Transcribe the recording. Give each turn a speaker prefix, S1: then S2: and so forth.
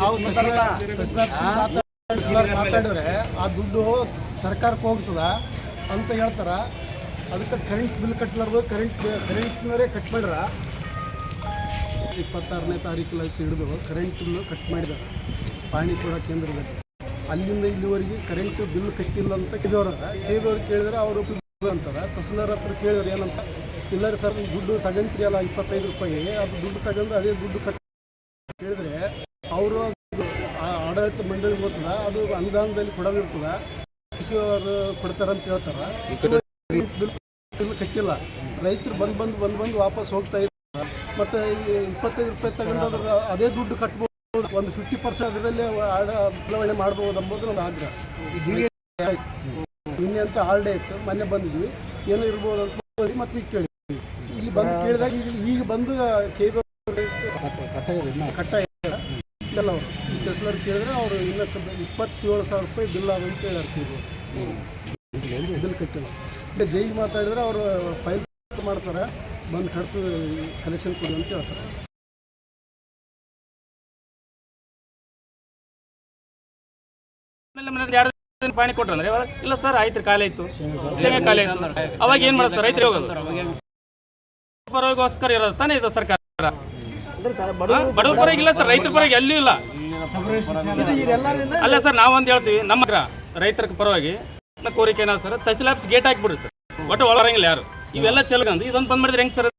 S1: ನಾವು ಮಾತಾಡಿದ್ರೆ ಆ ದುಡ್ಡು ಸರ್ಕಾರಕ್ಕೆ ಹೋಗ್ತದ ಅಂತ ಹೇಳ್ತಾರ. ಅದಕ್ಕೆ ಕರೆಂಟ್ ಬಿಲ್ ಕಟ್ಲಾರ್ದು ಕರೆಂಟ್ ಕರೆಂಟ್ನವರೇ ಕಟ್ ಮಾಡ್ಯಾರ. ಇಪ್ಪತ್ತಾರನೇ ತಾರೀಕು ಲೈಸ್ ಹಿಡಿದು ಕರೆಂಟ್ ಬಿಲ್ ಕಟ್ ಮಾಡಿದಾರ ಪಾಣಿ ಕೂಡ ಕೇಂದ್ರದಲ್ಲಿ. ಅಲ್ಲಿಂದ ಇಲ್ಲಿವರೆಗೆ ಕರೆಂಟ್ ಬಿಲ್ ಕಟ್ಟಿಲ್ಲ ಅಂತ ಕೇಳಿದವ್ರು ಕೇಳಿದ್ರೆ ಅವರು ಅಂತಾರೆ. ತಹಸೀಲ್ದಾರ್ ಹತ್ರ ಕೇಳಿದ್ರೆ ಏನಂತ? ಇಲ್ಲ ರೀ ಸರ್ ದುಡ್ಡು ತಗಂತೀರಿ ಅಲ್ಲ ಇಪ್ಪತ್ತೈದು ರೂಪಾಯಿ. ಅದು ದುಡ್ಡು ತಗೊಂಡು ಅದೇ ದುಡ್ಡು ಕಟ್ ಹೇಳಿದ್ರೆ ಅವರು ಆಡಳಿತ ಮಂಡಳಿ ಗೊತ್ತದ ಅದು ಅನುದಾನದಲ್ಲಿ ಕೊಡೋದಿರ್ತದ. ಕೃಷಿ ಅವರು ಕೊಡ್ತಾರಂತ ಹೇಳ್ತಾರ. ಕಟ್ಟಿಲ್ಲ. ರೈತರು ಬಂದು ಬಂದು ಬಂದು ಬಂದು ವಾಪಸ್ ಹೋಗ್ತಾ ಇದ್ದಾರೆ. ಮತ್ತೆ ಇಪ್ಪತ್ತೈದು ರೂಪಾಯಿ ತಗೊಂಡು ಅದ್ರ ಅದೇ ದುಡ್ಡು ಕಟ್ಬೋದು. ಒಂದು ಫಿಫ್ಟಿ ಪರ್ಸೆಂಟ್ ಅದರಲ್ಲೇ ಬದಲಾವಣೆ ಮಾಡ್ಬೋದು ಅಂಬೋದು ನನ್ನ ಆಗ್ರಹ. ನಿನ್ನೆ ಅಂತ ಹಾಲ್ಡೇ ಇತ್ತು. ಮೊನ್ನೆ ಬಂದಿದ್ವಿ. ಏನೋ ಇರ್ಬೋದು ಅಂತ ಮತ್ತೆ ಈಗ ಕೇಳಿದ್ವಿ ಇಲ್ಲಿ ಬಂದು ಕೇಳಿದಾಗ ಈಗ ಈಗ ಬಂದು ಕೇಬಲ್ ಕಟ್ಟ ಇಲ್ಲ ಅವರು ಟೆಸ್ಲರ್ ಕೇಳಿದ್ರೆ ಅವರು ಇನ್ನು ಇಪ್ಪತ್ತೇಳು ಸಾವಿರ ರೂಪಾಯಿ ಬಿಲ್ ಅಂತ ಹೇಳ್ಯಾರ ಕೇಬಲ್. ಬಿಲ್ ಕಟ್ಟಿಲ್ಲ. ಮತ್ತೆ ಜೈಗೆ ಮಾತಾಡಿದ್ರೆ ಅವರು ಫೈಲ್ ಮಾಡ್ತಾರೆ. ಬಂದು ಕಟ್ತು ಕಲೆಕ್ಷನ್ ಕೊಡಿ ಅಂತ ಹೇಳ್ತಾರೆ.
S2: ಪಾಣಿ ಕೊಟ್ರಂದ್ರೆ ಇಲ್ಲ ಸರ್, ಆಯ್ತು ಖಾಲಿ ಆಯ್ತು. ಶೇಂಗಾ ಅವಾಗ ಏನ್ ಮಾಡೋದು ಸರ್? ರೈತರಿಗೆ ಹೋಗೋದು? ಪರವಾಗಿಗೋಸ್ಕರ ಇರೋದು ತಾನೇ ಇದು ಸರ್ಕಾರ? ಬಡವ್ರ ಪರವಾಗಿ ಇಲ್ಲ ಸರ್ ರೈತರ ಪರವಾಗಿ ಎಲ್ಲೂ ಇಲ್ಲ. ಅಲ್ಲ ಸರ್ ನಾವೊಂದು ಹೇಳ್ತೀವಿ ನಮ್ಮ ಹತ್ರ ರೈತರ ಪರವಾಗಿ ನಮ್ಮ ಕೋರಿಕೆ ಏನಾದ್ರು ಸರ್ ತಹಸೀಲ್ ಆಫೀಸ್ ಗೇಟ್ ಹಾಕ್ಬಿಡ್ರಿ ಸರ್. ಒಟ್ಟು ಒಳರಂಗಿಲ್ಲ ಯಾರು? ಇವೆಲ್ಲ ಚೆಲ್ಗಂದು ಇದೊಂದು ಬಂದ್ ಮಾಡಿದ್ರೆ ಹೆಂಗ್ ಸರ್